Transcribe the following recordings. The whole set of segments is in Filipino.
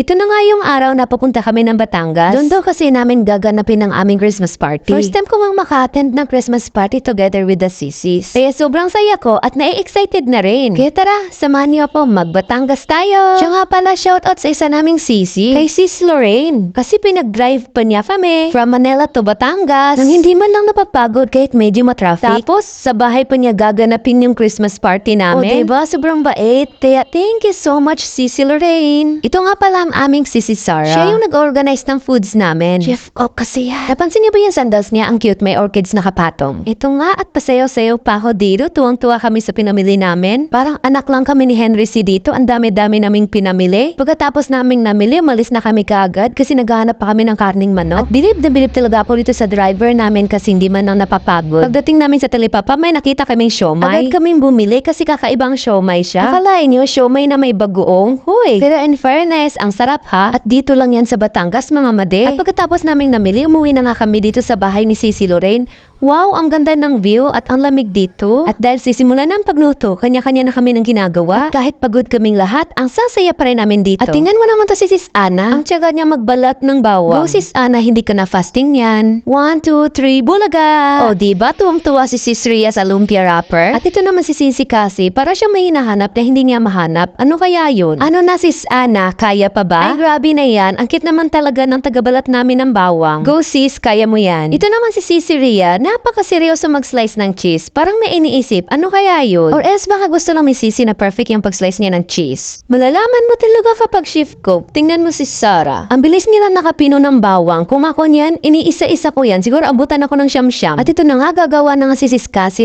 Ito na nga yung araw na papunta kami ng Batangas. Doon daw kasi namin gaganapin ang aming Christmas party. First time ko mang maka-attend ng Christmas party together with the sisis. Kaya sobrang saya ko at nai-excited na rin. Kaya tara, samahan niyo po mag-Batangas tayo. Siya nga pala shoutout sa isa naming sisi, kay sis Lorraine. Kasi pinag-drive pa niya kami from Manila to Batangas. Nang hindi man lang napapagod kahit medyo matraffic. Tapos, sa bahay pa niya gaganapin yung Christmas party namin. O diba, sobrang bait. Kaya thank you so much, Sisi Lorraine. Ito nga pala ang aming Sisi Sarah. Siya yung nag-organize ng foods namin. Chef ko kasi yan. Napansin niyo ba yung sandals niya? Ang cute, may orchids na kapatong. Ito nga at pasayaw-sayaw pa ako dito. Tuwang-tuwa kami sa pinamili namin. Parang anak lang kami ni Henry C. dito. Ang dami-dami naming pinamili. Pagkatapos naming namili, umalis na kami kaagad kasi naghahanap pa kami ng karning manok. At bilib na bilib talaga ako dito sa driver namin kasi hindi man lang napapagod. Pagdating namin sa Talipapa, may nakita kaming siomay. Agad kaming bumili kasi kakaibang siomay siya. Akalain nyo, siomay na may bagoong. Huy! Pero in fairness, ang sarap ha. At dito lang yan sa Batangas, mga made. At pagkatapos naming namili, umuwi na nga kami dito sa bahay ni Sisi Lorraine. Wow, ang ganda ng view at ang lamig dito. At dahil sisimula na ang pagluto, kanya-kanya na kami ng ginagawa. At kahit pagod kaming lahat, ang sasaya pa rin namin dito. At tingnan mo naman to si Sis Ana. Ang tiyaga niya magbalat ng bawang. Go Sis Ana, hindi ka na fasting yan. One, two, three, bulaga! O diba, tuwang-tuwa si Sis Ria sa lumpia wrapper? At ito naman si Sisi kasi, para siya may hinahanap na hindi niya mahanap. Ano kaya yun? Ano na Sis Ana, kaya pa ba? Ay grabe na yan, ang cute naman talaga ng tagabalat namin ng bawang. Go Sis, kaya mo yan. Ito naman si Sisi Ria, napakaseryoso mag-slice ng cheese. Parang may iniisip, ano kaya yun? Or else baka gusto lang ni Sisi na perfect yung pag-slice niya ng cheese. Malalaman mo talaga kapag shift cook. Tingnan mo si Sarah. Ang bilis nila nakapino ng bawang. Kung ako niyan, iniisa-isa ko yan. Siguro abutan ako ng siyam-siyam. At ito na nga gagawa na nga si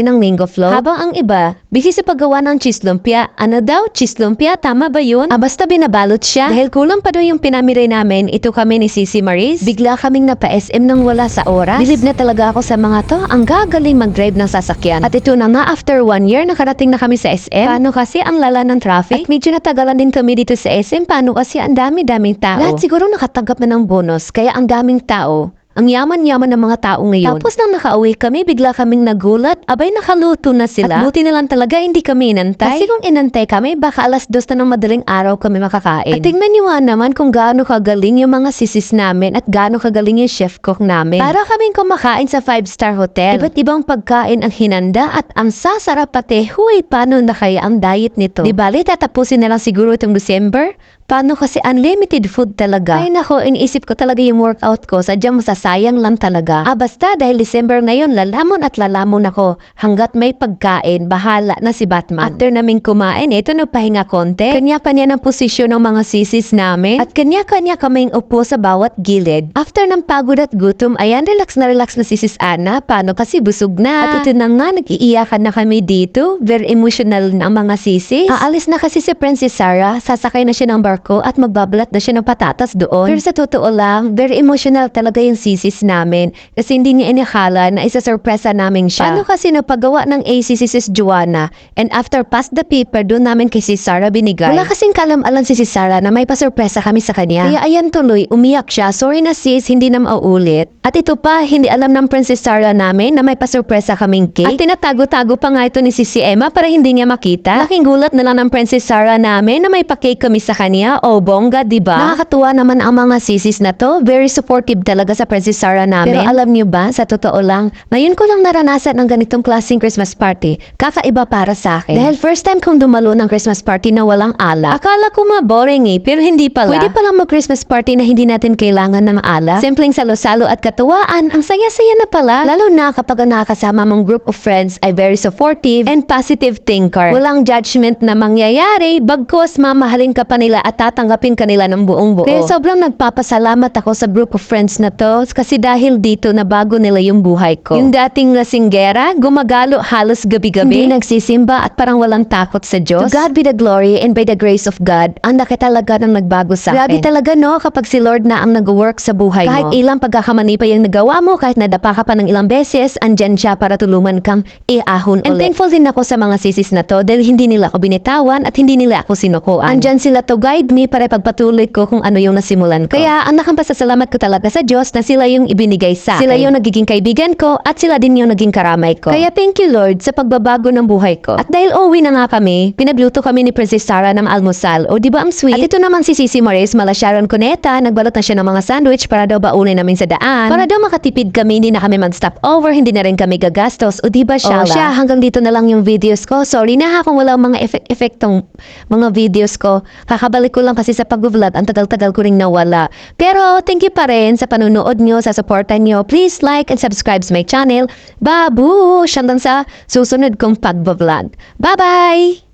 ng mango flow. Habang ang iba, busy sa paggawa ng cheese lumpia. Ano daw? Cheese lumpia? Tama ba yun? Ah, basta binabalot siya. Dahil kulang pa doon yung pinamiri namin, ito kami ni Sisi Maris. Bigla kaming napa-SM nang wala sa oras. Bilib na talaga ako sa mga to. Ang gagaling mag-drive ng sasakyan. At ito na nga, after one year, nakarating na kami sa SM. Paano kasi ang lala ng traffic? At medyo natagalan din kami dito sa SM. Paano kasi ang dami-daming tao? Lahat siguro nakatanggap na ng bonus, kaya ang daming tao. Ang yaman-yaman ng mga tao ngayon. Tapos nang nakauwi kami, bigla kaming nagulat. Abay, nakaluto na sila. At buti na lang talaga hindi kami inantay. Kasi kung inantay kami, baka alas dos na ng madaling araw kami makakain. At tingnan niyo nga naman kung gaano kagaling yung mga sisis namin at gaano kagaling yung chef cook namin. Para kaming kumakain sa five-star hotel. Iba't ibang pagkain ang hinanda at ang sasarap pati. Huy, paano na kaya ang diet nito? Di bali, tatapusin na lang siguro itong December? Paano kasi unlimited food talaga? Ay nako, iniisip ko talaga yung workout ko. Sadyang masasayang lang talaga. Ah basta dahil December ngayon, lalamon at lalamon ako. Hanggat may pagkain, bahala na si Batman. After naming kumain, ito nagpahinga konti. Kanya-kanya ng posisyon ng mga sisis namin. At kanya-kanya kaming upo sa bawat gilid. After ng pagod at gutom, ayan, relax na relax na si sis Ana. Paano kasi busog na. At ito na nga, nag-iiyakan na kami dito. Very emotional na ang mga sisis. Aalis na kasi si Princess Sarah. Sasakay na siya ng barko at magbabalat na siya ng patatas doon. Pero sa totoo lang, very emotional talaga yung sisis namin. Kasi hindi niya inakala na isa-surpresa namin siya. Paano kasi napagawa ng AC si Sis Joanna? And after pass the paper, doon namin kay si Sarah binigay. Wala kasing kalam-alan si Sis Sarah na may pasurpresa kami sa kanya. Kaya ayan tuloy, umiyak siya. Sorry na sis, hindi na mauulit. At ito pa, hindi alam ng Princess Sarah namin na may pasurpresa kaming cake. At tinatago-tago pa nga ito ni Sisi Emma para hindi niya makita. Laking gulat na lang ng Princess Sarah namin na may pa-cake kami sa kanya. O bongga, di ba? Nakakatuwa naman ang mga sisis na to. Very supportive talaga sa Princess Sarah namin. Pero alam niyo ba, sa totoo lang, ngayon ko lang naranasan ng ganitong klaseng Christmas party. Kakaiba para sa akin. Dahil first time kong dumalo ng Christmas party na walang alak. Akala ko ma boring eh, pero hindi pala. Pwede palang mag-Christmas party na hindi natin kailangan ng alak. Simpleng salo-salo at katuwaan, ang saya-saya na pala. Lalo na kapag ang nakakasama mong group of friends ay very supportive and positive thinker. Walang judgment na mangyayari, bagkos mamahalin ka pa nila at tatanggapin ka nila ng buong buo. Kaya sobrang nagpapasalamat ako sa group of friends na to kasi dahil dito nabago nila yung buhay ko. Yung dating lasinggera, gumagalo halos gabi-gabi, hindi nagsisimba at parang walang takot sa Diyos. To God be the glory and by the grace of God, ang laki talaga ng nagbago sa akin. Grabe talaga no, kapag si Lord na ang nag-work sa buhay kahit mo. Kahit ilang pagkakamani pa yung nagawa mo, kahit nadapa ka pa ng ilang beses, andyan siya para tulungan kang iahon ulit. And thankful din ako sa mga sisis na to dahil hindi nila ako binitawan at hindi nila ako sinukuan. Andyan sila to guide me para pagpatuloy ko kung ano yung nasimulan ko. Kaya ang nakampasasalamat ko talaga sa Diyos na sila yung ibinigay sa Sila yung nagiging kaibigan ko at sila din yung naging karamay ko. Kaya thank you Lord sa pagbabago ng buhay ko. At dahil uwi na nga kami, pinagluto kami ni Princess Sarah ng almusal. O di ba ang sweet? At ito naman si Sisi Maris mala Sharon Cuneta, nagbalot na siya ng mga sandwich para daw baunin namin sa daan. Para daw makatipid kami, hindi na kami mag-stop over, hindi na rin kami gagastos. O di ba siya? siya, hanggang dito na lang yung videos ko. Sorry na ha kung wala mga effect-effectong mga videos ko. Kakabalik ko lang kasi sa pag-vlog, ang tagal-tagal ko ring nawala. Pero thank you pa rin sa panunood nyo, sa supportan nyo. Please like and subscribe sa my channel. Babu! Hanggang sa susunod kong pag-vlog. Bye-bye!